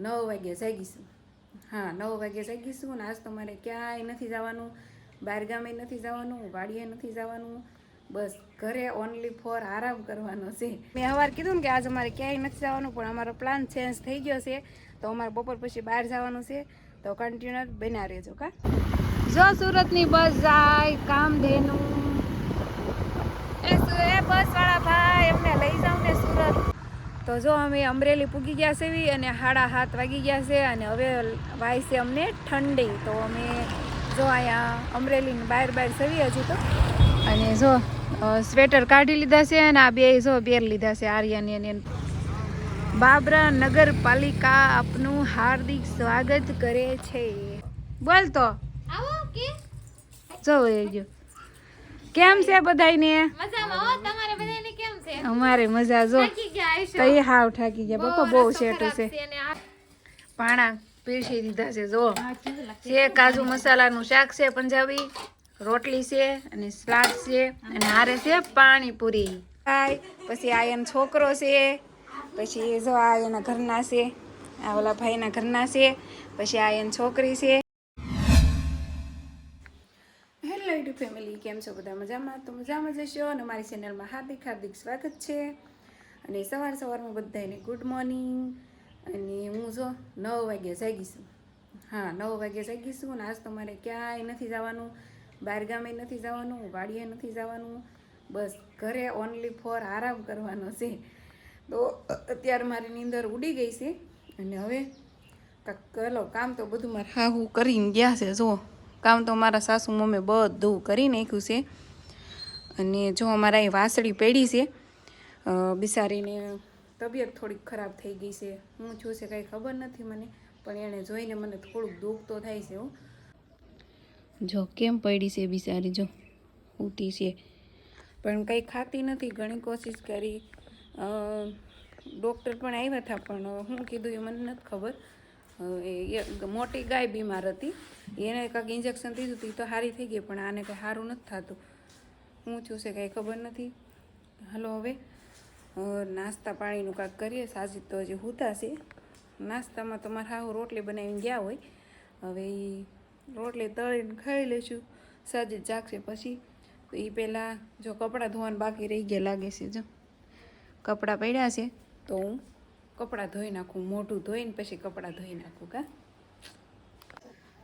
નવ વાગે જાગીશું. હા, નવ વાગ્યા જાગીશું અને આજ તમારે ક્યાંય નથી જવાનું બહાર ગામે નથી જવાનું, વાડીએ નથી જવાનું. બસ ઘરે ઓનલી ફોર આરામ કરવાનો છે. મેં સવાર કીધું ને કે આજ અમારે ક્યાંય નથી જવાનું, પણ અમારો પ્લાન ચેન્જ થઈ ગયો છે. તો અમારે બપોર પછી બહાર જવાનું છે. તો કન્ટિન્યુ બન્યા રહેજો, કા? જો સુરતની બસ જાય, કામધેનું એ સુ- એ બસ વાળા ભાઈ અમને લઈ જાવ ને સુરત તો જો અમે અમરેલી પૂગી ગયા છે અને હાડા હાથ વાગી ગયા છે અને હવે વાય છે અમને ઠંડી. તો અમે જો અહીંયા અમરેલીની બહાર બહાર સવી હજુ તો. અને જો સ્વેટર કાઢી લીધા છે અને આ બે જો બેર લીધા છે આર્યાની અને બાબરા નગરપાલિકા આપનું હાર્દિક સ્વાગત કરે છે. બોલ તો. જો કેમ છે બધાયને? મજામાં હો? તમારે બધાને અમારે મજા જો. તઈ. હાવ ઠાકી ગયા. પપ્પા બહુ રસ્તો છે પાણા પીરસી દીધા છે જો. છે કાજુ મસાલાનું શાક છે પંજાબી. રોટલી છે અને સલાડ છે અને હારે છે પાણીપુરી. ખાય પછી આ એનો છોકરો છે પછી જો આ એના ઘરના છે આ ઓલા ભાઈના ઘરના છે પછી આ એની છોકરી છે. કેમ છો? બધા મજામાં? તો મજામાં જશો અને મારી ચેનલમાં હાર્દિક હાર્દિક સ્વાગત છે. અને સવાર સવારમાં બધાને ગુડ મોર્નિંગ અને હું જો નવ વાગ્યા જાગીશું હા, નવ વાગ્યા જાગીશું અને આજ મારે ક્યાંય નથી જવાનું. બહાર ગામે નથી જવાનું, વાડીએ નથી જવાનું. બસ ઘરે ઓનલી ફોર આરામ કરવાનો છે. તો અત્યારે મારી નીંદર ઉડી ગઈ છે. અને હવે કાંક કામ તો બધું મારે હા હું કરીને ગયા છે જો કામ તો મારા સાસુ મમ્મી બધું કરી નાખ્યું છે. અને જો અમારા અહીં વાસળી પડી છે બિસારીને તબિયત થોડીક ખરાબ થઈ ગઈ છે. હું છું છે કાંઈ ખબર નથી મને, પણ એણે જોઈને મને થોડુંક દુઃખ તો થાય છે હો. જો કેમ પડી છે બિસારી? જો ઉતી છે. પણ કંઈ ખાતી નથી, ઘણી કોશિશ કરી. ડૉક્ટર પણ આવ્યા હતા, પણ હું કીધું એ મને નથી ખબર. એ એ મોટી ગાય બીમાર હતી. એને કાંઈક ઇન્જેક્શન દીધું હતું એ તો સારી થઈ ગઈ, પણ આને કંઈ સારું નથી થતું. હું છું છે કાંઈ ખબર નથી. હાલો હવે. નાસ્તા પાણીનું કાંઈક કરીએ સાજી તો હજી હુતા છે. નાસ્તામાં તમારે હાવ રોટલી બનાવીને ગયા હોય. હવે એ રોટલી તળીને ખાઈ લઈશું. સાજી જાગશે પછી. તો એ પહેલાં જો કપડાં ધોવાનું બાકી રહી ગયા લાગે છે જો. કપડાં પડ્યા છે. તો હું? કપડાં ધોઈ નાખું મોઢું ધોઈને પછી કપડાં ધોઈ નાખું કા?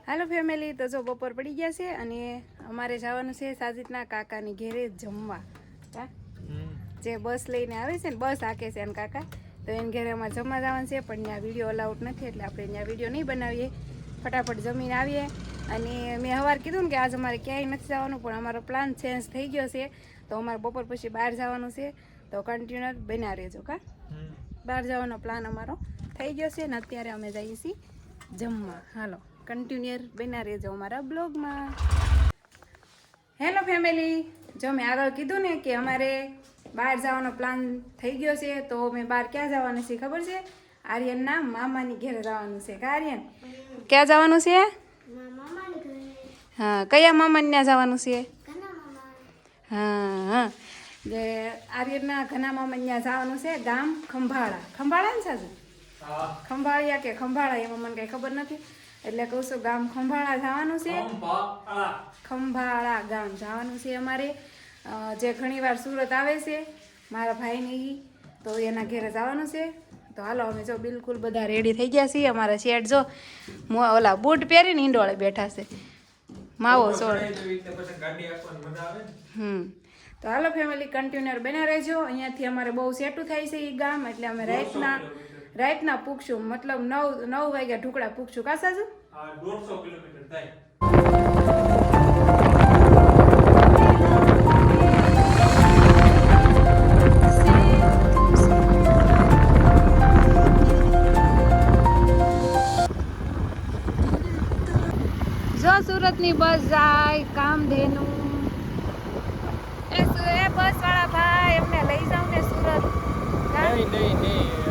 હાલો ફેમિલી તો જો બપોર પડી ગયા છે અને અમારે જવાનું છે સાજિદના કાકાની ઘેરે જમવા કા? જે બસ લઈને આવે છે ને બસ હાકે છે એને કાકા. તો એને ઘરે અમારે જમવા જવાનું છે પણ ત્યાં વીડિયો અલાઉડ નથી એટલે આપણે ત્યાં વીડિયો નહીં બનાવીએ. ફટાફટ જમીને આવીએ. અને મેં સવાર કીધું ને કે આજ અમારે ક્યાંય નથી જવાનું પણ અમારો પ્લાન ચેન્જ થઈ ગયો છે. તો અમારે બપોર પછી બહાર જવાનું છે. તો કન્ટિન્યુઅર બન્યા રહેજો કા? બહાર જવાનો પ્લાન અમારો થઈ ગયો છે ને અત્યારે અમે જઈએ છીએ જમવા. હાલો કન્ટિન્યુઅર બના રહેજો અમારા બ્લોગમાં હેલો ફેમિલી જો મેં આગળ કીધું ને કે અમારે બહાર જવાનો પ્લાન થઈ ગયો છે તો મેં બહાર ક્યાં જવાનું છે ખબર છે? આર્યનના મામાની ઘેરે જવાનું છે. આર્યન? ક્યાં જવાનું છે? હા કયા મામાને ત્યાં જવાનું છે? હા હા. જે આર્યના ઘના મામાને ત્યાં જવાનું છે ગામ ખંભાળા. ખંભાળા ને સાજુ ખંભાળિયા કે ખંભાળા એમાં મને કઈ ખબર નથી. એટલે કહું છું ગામ ખંભાળા જવાનું છે. ખંભાળા. ગામ જવાનું છે અમારે. જે ઘણીવાર સુરત આવે છે મારા ભાઈને તો એના ઘરે જવાનું છે. તો હાલો અમે જો બિલકુલ બધા રેડી થઈ ગયા છીએ. અમારા શેઠ જો મો- ઓલા બૂટ પહેરીને ઈંડોળે બેઠા છે. માવો સોળ. હમ. તો હાલો ફેમિલી કન્ટિન્યુર બના રહેજો. અહીંયાથી અમારે બહુ સેટું થાય છે એ ગામ એટલે અમે રાતના રાતના પૂગશું. મતલબ નવ નવ વાગ્યા ઢુકડા પૂગશું. કા સાજુ દોઢસો કિલોમીટર થાય. જો સુરતની બસ જાય કામધેનું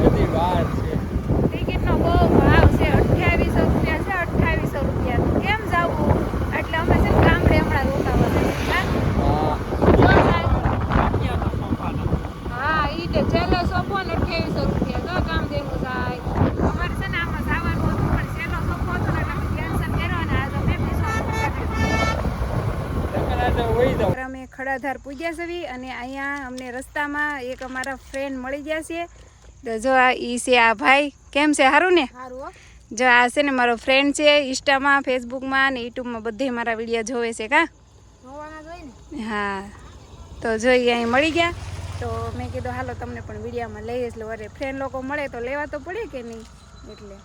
બધી વાર છે. ટિકિટનો બહુ ભાવ છે. અઠ્યાવીસો રૂપિયા છે અઠ્યાવીસો રૂપિયા. તો કેમ જવું? એટલે અમે છે ગામડે હમણાં રોકાવાના હા ઈ તે છેલ્લો સોફો ને અઠ્યાવીસો રૂપિયા. તો ગામ દેવું જાય અમારે છે ને આમાં જવાનું હતું પણ છેલ્લો સોફો હતો એટલે અમે કર્યો ને આજે ફેમિલી ખડાધાર પૂજ્યા સવી અને અહીંયા અમને રસ્તામાં એક અમારા ફ્રેન્ડ મળી ગયા છે. તો જો આ ઈ છે આ ભાઈ. કેમ છે? સારું ને? જો આ છે ને મારો ફ્રેન્ડ છે ઇન્સ્ટામાં ફેસબુકમાં ને યુટ્યુબમાં બધે મારા વીડિયો જોવે છે કા? હા. તો જોઈએ અહીં મળી ગયા. તો મેં કીધું હાલો તમને પણ વિડીયામાં લઈ જ લો અરે ફ્રેન્ડ લોકો મળે તો લેવા તો પડે કે નહીં? એટલે.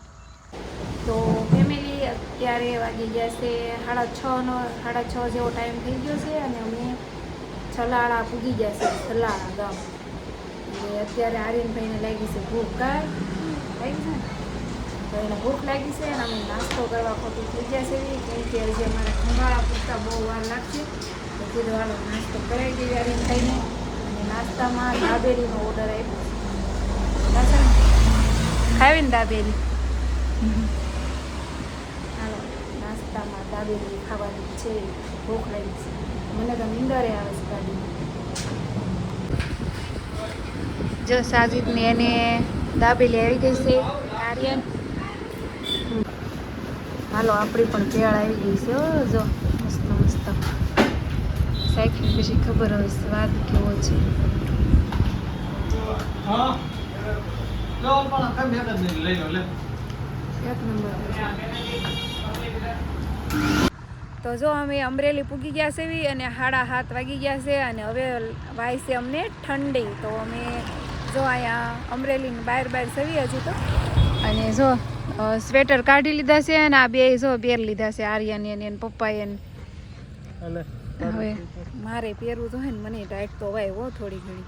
તો ફેમિલી અત્યારે વાગી ગયા છે સાડા છનો સાડા છ જેવો ટાઈમ થઈ ગયો છે અને અમે છલાળા પૂગી ગયા છે છલાળા ગામ. અત્યારે આર્યનભાઈને લાગી છે ભૂખ કા લાગી છે તો એને ભૂખ લાગી છે અને અમે નાસ્તો કરવા ખોટું થઈ ગયા છે કેમ કે હજી અમારે ખંભાળા પૂરતા બહુ વાર લાગશે. તો કીધું હાલો નાસ્તો કરાવી દઈએ આર્યનભાઈને. અને નાસ્તામાં દાબેલીનો ઓર્ડર આપ્યો છે? ખાવી ને દાબેલી? હાલો, નાસ્તામાં દાબેલી ખાવાની છે, ભૂખ લાગી છે. મને તો નીંદરે આવે છે ગાડીમાં જો સાજીદને એને દાબેલી આવી ગઈ છે. આર્યન હાલો આપણી પણ કેળ આવી ગઈ છે હો જો મસ્ત મસ્ત. સાઈકલ પછી ખબર હોય સ્વાદ કેવો છે. તો જો અમે અમરેલી પૂગી ગયા છે એવી અને સાડા હાથ વાગી ગયા છે અને હવે વાય છે અમને ઠંડી. તો અમે જો અહીંયા અમરેલીની બહાર બહાર સવી હજી તો. અને જો સ્વેટર કાઢી લીધા છે અને આ બે જો પહેર લીધા છે આર્યને અને એના પપ્પાએ હવે મારે પહેરવું તો હોય ને મને ટાઈટ તો વાય હો થોડી ઘણી.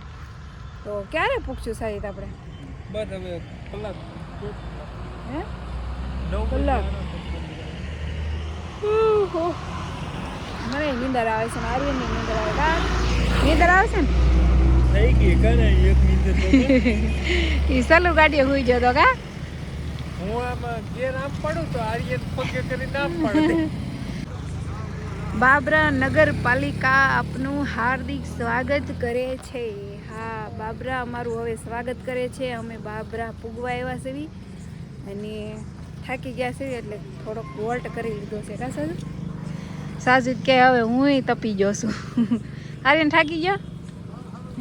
તો ક્યારે પૂછશું સાહિત આપણે? બસ હવે કલાક. હે? કલાક. મને નીંદર આવે છે ને આર્યનની નીંદર આવે. નીંદર આવે છે ને? થઈ ગઈ કને એક મિનિટ તો એ સલુ ગાડીએ હુઈ જતો કા? હું આમાં ઘેર આમ પડું તો આર્યન પગે કરી ના પડે. બાબરા નગરપાલિકા આપનું હાર્દિક સ્વાગત કરે છે. હા બાબરા અમારું હવે સ્વાગત કરે છે. અમે બાબરા પૂગવા આવ્યા છે અને થાકી ગયા છે એટલે થોડોક વોલ્ટ કરી લીધો છે. કા સાજુ? સાજુ કે હવે હું તપી ગયો છું. આર્યન થાકી ગયો?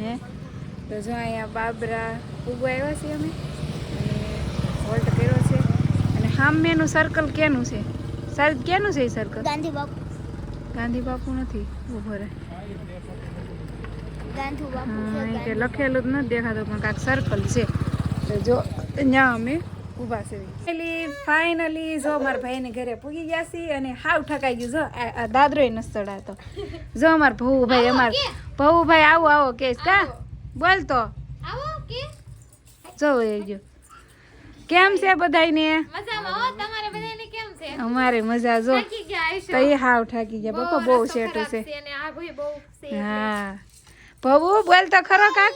હે? તો જો અહીંયા બાબરા પૂગવા આવ્યા છીએ અમે. અને હોલ્ટ કર્યો છે. અને સામેનું સર્કલ કેનું છે? સાહેબ કેનું છે એ સર્કલ ગાંધી બાપુ. ગાંધી બાપુ નથી? ઊભો રહે. લખેલું જ નથી દેખાતું પણ કાંઈક સર્કલ છે. તો જો ત્યાં અમે ઊભા છે. ફાઇનલી ફાઇનલી જો મારા ભાઈને ઘરે પૂગી ગયા છીએ અને હાવ ઠકાઈ ગયું. જો આ દાદરોય નથી ચડાતો જો અમાર ભવુભાઈ અમાર ભવુભાઈ આવો આવો કેસ કા? બોલ તો. કે? જો એ ગયો કેમ છે બધાને અમારે મજા જો. તો એ હાવ ઠાકી ગયા. પપ્પા બહુ છે બહુ છે. હા. ભવુ બોલ તો ખરો કાક.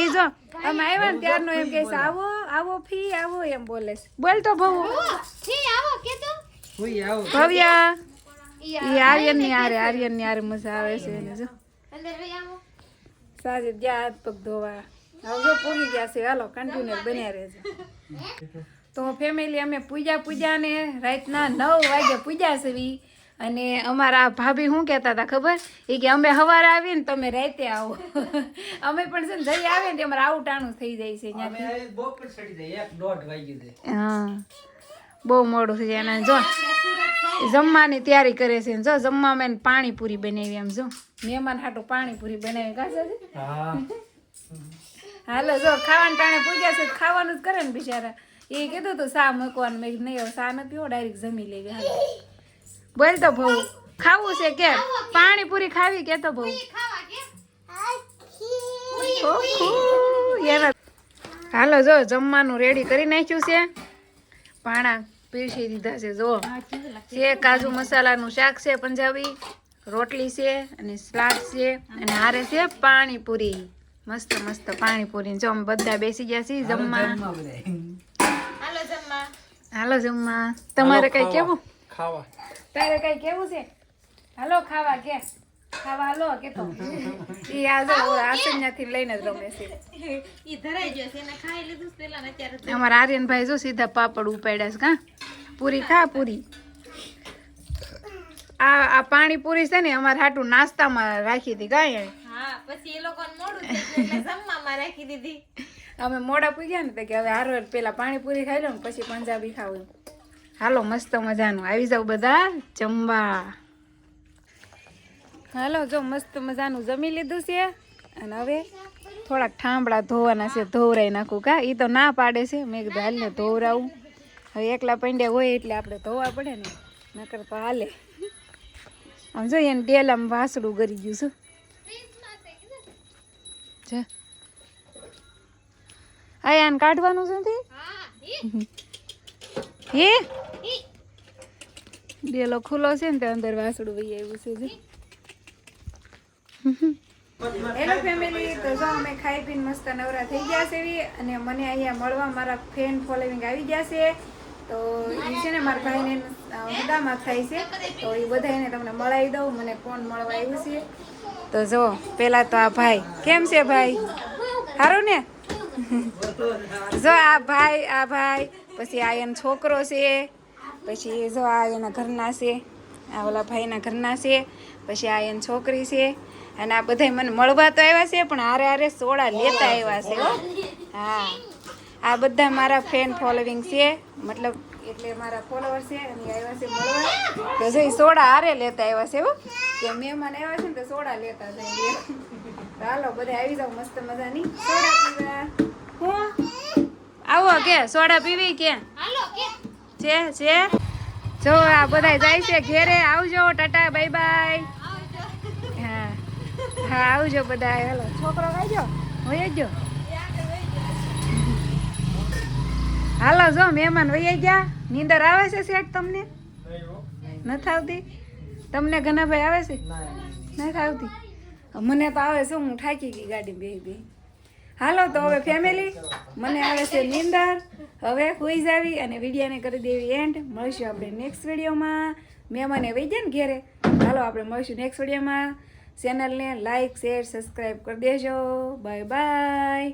એ જો આમ આવ્યા ને ત્યારનો એમ કહે છે આવો આવો ફી આવો એમ બોલે છે. બોલ તો ભવુ. ભવ્યા આવો કે તો? ભવ્ય. ઈ આર્યનની આરે આર્યનની આરે મજા આવે છે એને જો. અંદર ભાઈ સાજે જ્યાં હાથ પગ ધોવા. હવે જો પૂગી ગયા છે હાલો કન્ટિન્યુ બન્યા રહેજો. તો ફેમિલી અમે પૂજા પૂજા ને રાતના નવ વાગે પૂજા સેવી અને અમારા ભાભી શું કહેતા હતા ખબર? એ કે અમે સવારે આવીએ ને તમે રાતે આવો. અમે પણ છે ને જઈ આવે ને અમારે આવું ટાણું થઈ જાય છે હા. બહુ મોડું થઈ જાય. અને જો જમવાની તૈયારી કરે છે ને જો જમવા મેં પાણીપુરી બનાવી એમ જો. મહેમાન હાટું પાણીપુરી બનાવી કાશે હાલો જો ખાવાનું ટાણે પૂજ્યા છે ખાવાનું જ કરે ને બિચારા. એ કીધું તું સા મૂકવાનું? મેં નહીં હવે સા નથી પીવો ડાયરેક્ટ જમી લેવી. હાલો. બોલ તો બહુ. ખાવું છે કે? પાણીપુરી ખાવી કે તો બહુ? ખાવા કે? એના હાલો જો જમવાનું રેડી કરી નાખ્યું છે. પાણા પીરસી દીધા છે જો. છે કાજુ મસાલાનું શાક છે પંજાબી. રોટલી છે અને સલાડ છે અને હારે છે પાણીપુરી. મસ્ત મસ્ત પાણીપુરી. જો બધા બેસી ગયા છીએ જમવા. હાલો જમવા. હાલો જમવા. તમારે કઈ કેવું? ખાવા. તારે કઈ કેવું છે? હાલો ખાવા કે ખાવા હાલો કે તો ઈ આજે આસન્યાથી લઈને જ રમે છે. ઈ ધરાઈ જશે એને ખાઈ લીધું છે પેલા અત્યારે અમારા આર્યનભાઈ જો સીધા પાપડ ઉપાડ્યા છે કા પૂરી ખા પૂરી. આ આ પાણીપુરી છે ને અમારે હાટું નાસ્તામાં રાખી હતી કાંઈ હા પછી એ લોકોને મોડું એટલે જમવામાં રાખી દીધી. અમે મોડા પૂગ્યા ને તો કે હવે હારો પેલા પાણીપુરી ખાઈ લો ને પછી પંજાબી ખાવું હાલો મસ્ત મજાનું. આવી જાવ બધા જમવા. હાલો જો મસ્ત મજાનું જમી લીધું છે. અને હવે થોડાક ઠાંબડા ધોવાના છે ધોવરાઈ નાખું કા. એ તો ના પાડે છે. મેં કીધું હાલને ધોવરાવું. હવે એકલા પંડ્યા હોય એટલે આપણે ધોવા પડે ને નકર તો હાલે. આમ જો એને ડેલામાં વાસડું કરી ગયું છું. છે આ કાઢવાનું છે હે? ડેલો ખુલ્લો છે ને તે અંદર વાસડું વહી આવ્યું છે જો હેલો ફેમિલી તો જો અમે ખાઈ પીને મસ્ત નવરા થઈ ગયા છે એવી અને મને અહીંયા મળવા મારા ફેન ફોલોવિંગ આવી ગયા છે તો એ છે ને મારા ભાઈને હદામાં થાય છે તો એ બધાને તમને મળાવી દઉં મને કોણ મળવા આવ્યું છે તો જો પેલા તો આ ભાઈ કેમ છે ભાઈ સારું ને જો આ ભાઈ આ ભાઈ પછી આ એમ છોકરો છે પછી જો આ એના ઘરના છે, આ ઓલા ભાઈના ઘરના છે, પછી આ એની છોકરી છે, અને આ બધા મને મળવા તો આવ્યા છે, પણ હારે હારે સોડા લેતા આવ્યા છે, હો. હા. આ બધા મારા ફેન ફોલોવિંગ છે, મતલબ એટલે મારા ફોલોવર છે, અને આવ્યા છે મળવા. તો જઈ સોડા હારે લેતા આવ્યા છે, હો. કે મહેમાન આવ્યા છે ને તો સોડા લેતા જાય ચાલો બધા આવી જાવ મસ્ત મજાની. સોડા પીવા. હું. આવો કે, સોડા પીવી કે? છે છે જો આ બધા જાય છે. ઘેરે આવજો ટાટા બાય બાય હા. હા આવજો બધા હેલો છોકરો આવજો હોય જ હાલો જો મહેમાન વહી ગયા. નીંદર આવે છે શેઠ તમને? નથી આવતી? તમને ઘનાભાઈ આવે છે? નથી આવતી? મને તો આવે છે હું થાકી ગઈ ગાડી બે બે હાલો, તો હવે ફેમિલી મને આવે છે નિંદર. હવે હોઈ જાવી અને વિડીયાને કરી દેવી એન્ડ મળીશું આપણે નેક્સ્ટ વિડીયોમાં. મહેમાને વહી ગયા ને ઘેરે. હાલો, આપણે મળીશું નેક્સ્ટ વિડીયોમાં. ચેનલને લાઈક શેર સબસ્ક્રાઈબ કરી દેજો. Bye bye